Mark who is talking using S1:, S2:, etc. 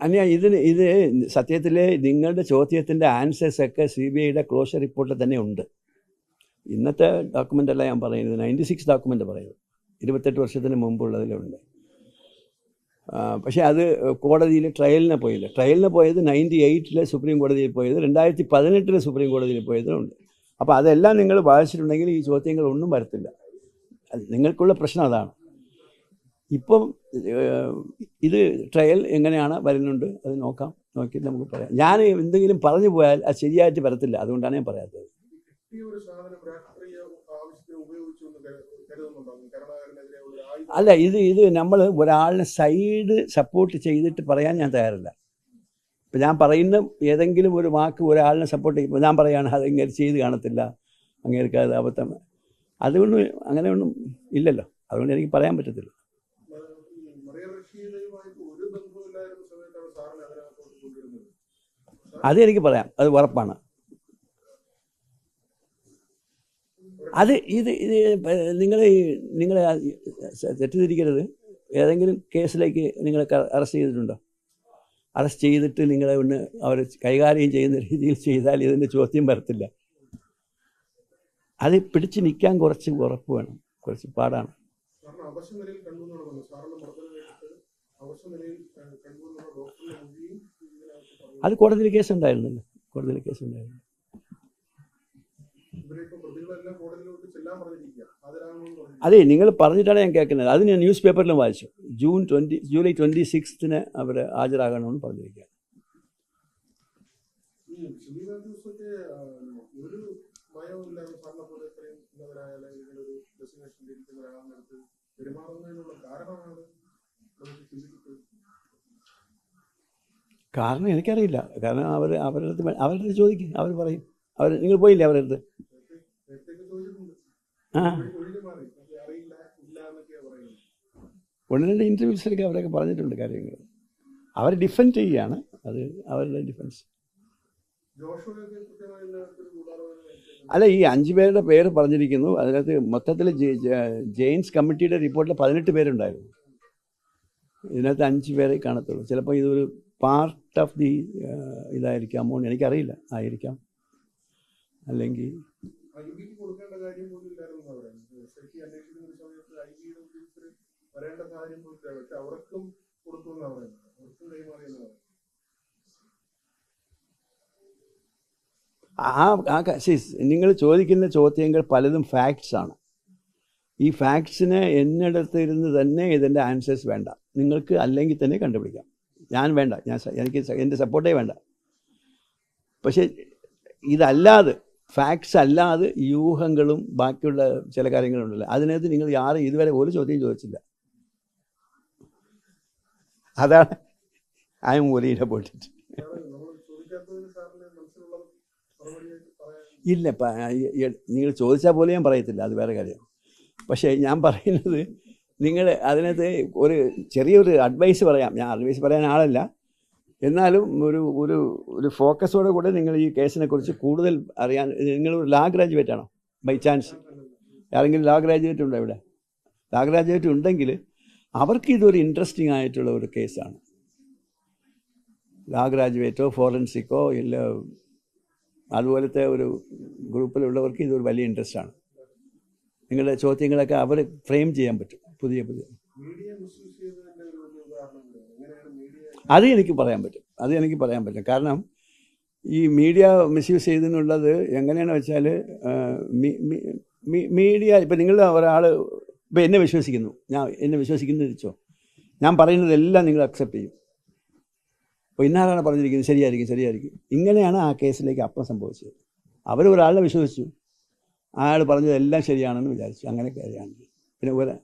S1: അന്യ ഇതിന് ഇത് സത്യത്തിൽ നിങ്ങളുടെ ചോദ്യത്തിന്റെ ആൻസേഴ്സൊക്കെ സി ബി ഐയുടെ ക്ലോഷർ റിപ്പോർട്ടിൽ തന്നെ ഉണ്ട്. ഇന്നത്തെ ഡോക്യുമെന്റ് അല്ല ഞാൻ പറയുന്നത്. നയന്റി സിക്സ് ഡോക്യുമെന്റ് പറയുന്നത് ഇരുപത്തെട്ട് വർഷത്തിന് മുമ്പുള്ളതിലുണ്ട് പക്ഷേ അത് കോടതിയിൽ ട്രയലിന് പോയില്ല. ട്രയലിന് പോയത് നയന്റി എയ്റ്റിലെ സുപ്രീം കോടതിയിൽ പോയത് രണ്ടായിരത്തി പതിനെട്ടിലെ സുപ്രീം കോടതിയിൽ പോയതും ഉണ്ട്. അപ്പോൾ അതെല്ലാം നിങ്ങൾ വായിച്ചിട്ടുണ്ടെങ്കിൽ ഈ ചോദ്യങ്ങൾ ഒന്നും വരത്തില്ല. നിങ്ങൾക്കുള്ള പ്രശ്നം അതാണ്. ഇപ്പം ഇത് ട്രയൽ എങ്ങനെയാണ് വരുന്നുണ്ട് അത് നോക്കാം. നോക്കിയിട്ട് നമുക്ക് പറയാം. ഞാൻ എന്തെങ്കിലും പറഞ്ഞു പോയാൽ അത് ശരിയായിട്ട് വരത്തില്ല. അതുകൊണ്ടാണ് ഞാൻ പറയാത്തത്. അല്ല ഇത് ഇത് നമ്മൾ ഒരാളിനെ സൈഡ് സപ്പോർട്ട് ചെയ്തിട്ട് പറയാൻ ഞാൻ തയ്യാറല്ല. ഇപ്പം ഞാൻ പറയുന്ന ഏതെങ്കിലും ഒരു വാക്ക് ഒരാളിനെ സപ്പോർട്ട് ചെയ്യുമ്പോൾ ഞാൻ പറയുകയാണ് അത് ഇങ്ങനെ ചെയ്ത് കാണത്തില്ല. അങ്ങേർക്ക് അത് അബദ്ധം. അതുകൊണ്ട് അങ്ങനെയൊന്നും ഇല്ലല്ലോ. അതുകൊണ്ട് എനിക്ക് പറയാൻ പറ്റത്തില്ല. അത് എനിക്ക് പറയാം. അത് ഉറപ്പാണ്. അത് ഇത് ഇത് നിങ്ങൾ നിങ്ങൾ തെറ്റിദ്ധരിക്കരുത്. ഏതെങ്കിലും കേസിലേക്ക് നിങ്ങളെ അറസ്റ്റ് ചെയ്തിട്ടുണ്ടോ? അറസ്റ്റ് ചെയ്തിട്ട് നിങ്ങളെ ഒന്ന് അവർ കൈകാര്യം ചെയ്യുന്ന രീതിയിൽ ചെയ്താൽ ഇതിന്റെ ചോദ്യം വരത്തില്ല. അത് പിടിച്ച് നിൽക്കാൻ കുറച്ച് ഉറപ്പ് വേണം. കുറച്ച് പാടാണ്. അത് കോടതിയിൽ കേസ് ഉണ്ടായിരുന്നല്ലോ. കോടതിയിൽ കേസ് ഉണ്ടായിരുന്നു അതെ നിങ്ങൾ പറഞ്ഞിട്ടാണ് ഞാൻ കേൾക്കുന്നത്. അത് ഞാൻ ന്യൂസ് പേപ്പറിലും വായിച്ചു. ജൂൺ ട്വന്റി ജൂലൈ ട്വന്റി സിക്സ്തിന് അവർ ഹാജരാകണമെന്ന് പറഞ്ഞിരിക്കുക
S2: ഈ ഷിബി മാത്യൂസൊക്കെ ഒരു ഭയവുമില്ലാതെ സാറിനെ പോലെ ഇത്രയും ഉന്നതരായ അല്ലെങ്കിൽ ഒരു ഡെസ്റ്റിനേഷനിൽ ഇരിക്കുന്ന ഒരാളിനടുത്ത് പെരുമാറുന്നതിനുള്ള കാരണമാണ്
S1: കാരണം എനിക്കറിയില്ല. കാരണം അവർ അവരുടെ അടുത്ത് അവരുടെ അടുത്ത് ചോദിക്കും. അവർ പറയും. അവർ നിങ്ങൾ പോയില്ലേ അവരുടെ അടുത്ത്? ഒന്ന് രണ്ട് ഇന്റർവ്യൂസിലൊക്കെ അവരൊക്കെ പറഞ്ഞിട്ടുണ്ട് കാര്യങ്ങൾ. അവർ ഡിഫെൻഡ് ചെയ്യുകയാണ്. അത് അവരുടെ ഡിഫൻസ് അല്ല ഈ അഞ്ച് പേരുടെ പേര് പറഞ്ഞിരിക്കുന്നു. അതിനകത്ത് മൊത്തത്തിൽ ജെയിൻസ് കമ്മിറ്റിയുടെ റിപ്പോർട്ടിൽ പതിനെട്ട് പേരുണ്ടായിരുന്നു. ഇതിനകത്ത് അഞ്ച് പേരെ കാണത്തുള്ളൂ. ചിലപ്പോൾ ഇതൊരു പാർട്ട് ഓഫ് ദി ഇതായിരിക്കാമോ എനിക്കറിയില്ല. ആയിരിക്കാം. അല്ലെങ്കിൽ ആ ആ നിങ്ങൾ ചോദിക്കുന്ന ചോദ്യങ്ങൾ പലതും ഫാക്ട്സ് ആണ്. ഈ ഫാക്ട്സിന് എന്നിടത്തിരുന്ന് തന്നെ ഇതിന്റെ ആൻസേഴ്സ് വേണ്ട. നിങ്ങൾക്ക് അല്ലെങ്കിൽ തന്നെ കണ്ടുപിടിക്കാം. ഞാൻ വേണ്ട. ഞാൻ എനിക്ക് എന്റെ സപ്പോർട്ടേ വേണ്ട. പക്ഷേ ഇതല്ലാതെ ഫാക്ട്സ് അല്ലാതെ യൂഹങ്ങളും ബാക്കിയുള്ള ചില കാര്യങ്ങളുണ്ടല്ലോ. അതിനകത്ത് നിങ്ങൾ ആരും ഇതുവരെ ഒരു ചോദ്യം ചോദിച്ചില്ല. അതാണ് I'm worried about it ഇല്ല നിങ്ങൾ ചോദിച്ചാൽ പോലും ഞാൻ പറയത്തില്ല. അത് വേറെ കാര്യം. പക്ഷേ ഞാൻ പറയുന്നത് നിങ്ങൾ അതിനകത്ത് ഒരു ചെറിയൊരു അഡ്വൈസ് പറയാം. ഞാൻ അഡ്വൈസ് പറയാൻ ആളല്ല. എന്നാലും ഒരു ഒരു ഒരു ഫോക്കസോടെ കൂടെ നിങ്ങൾ ഈ കേസിനെ കുറിച്ച് കൂടുതൽ അറിയാൻ നിങ്ങൾ ഒരു ലാ ഗ്രാജുവേറ്റ് ആണോ? ബൈ ചാൻസ് ആരെങ്കിലും ലാ ഗ്രാജുവേറ്റ് ഉണ്ടോ ഇവിടെ? ലാ ഗ്രാജുവേറ്റ് ഉണ്ടെങ്കിൽ അവർക്ക് ഇതൊരു ഇൻട്രസ്റ്റിംഗ് ആയിട്ടുള്ള ഒരു കേസാണ് ലാ ഗ്രാജുവേറ്റോ ഫോറൻസിക്കോ ഇല്ല അതുപോലത്തെ ഒരു ഗ്രൂപ്പിലുള്ളവർക്ക് ഇതൊരു വലിയ ഇൻട്രസ്റ്റ് ആണ്. നിങ്ങളുടെ ചോദ്യങ്ങളൊക്കെ അവർ ഫ്രെയിം ചെയ്യാൻ പറ്റും. പുതിയ പുതിയ. അത് എനിക്ക് പറയാൻ പറ്റും. അത് എനിക്ക് പറയാൻ പറ്റും. കാരണം ഈ മീഡിയ മിസ്യൂസ് ചെയ്തെന്നുള്ളത് എങ്ങനെയാണെന്ന് വെച്ചാൽ മീഡിയ ഇപ്പം നിങ്ങൾ ഒരാൾ ഇപ്പം എന്നെ വിശ്വസിക്കുന്നു. ഞാൻ എന്നെ വിശ്വസിക്കുന്നത് വെച്ചോ ഞാൻ പറയുന്നതെല്ലാം നിങ്ങൾ അക്സെപ്റ്റ് ചെയ്യും. അപ്പോൾ ഇന്നാരാണ് പറഞ്ഞിരിക്കുന്നത്? ശരിയായിരിക്കും ശരിയായിരിക്കും. ഇങ്ങനെയാണ് ആ കേസിലേക്ക് അപ്പം സംഭവിച്ചത്. അവർ ഒരാളെ വിശ്വസിച്ചു. അയാൾ പറഞ്ഞതെല്ലാം ശരിയാണെന്ന് വിചാരിച്ചു. അങ്ങനെ കയറിയാണെങ്കിൽ പിന്നെ ഒരു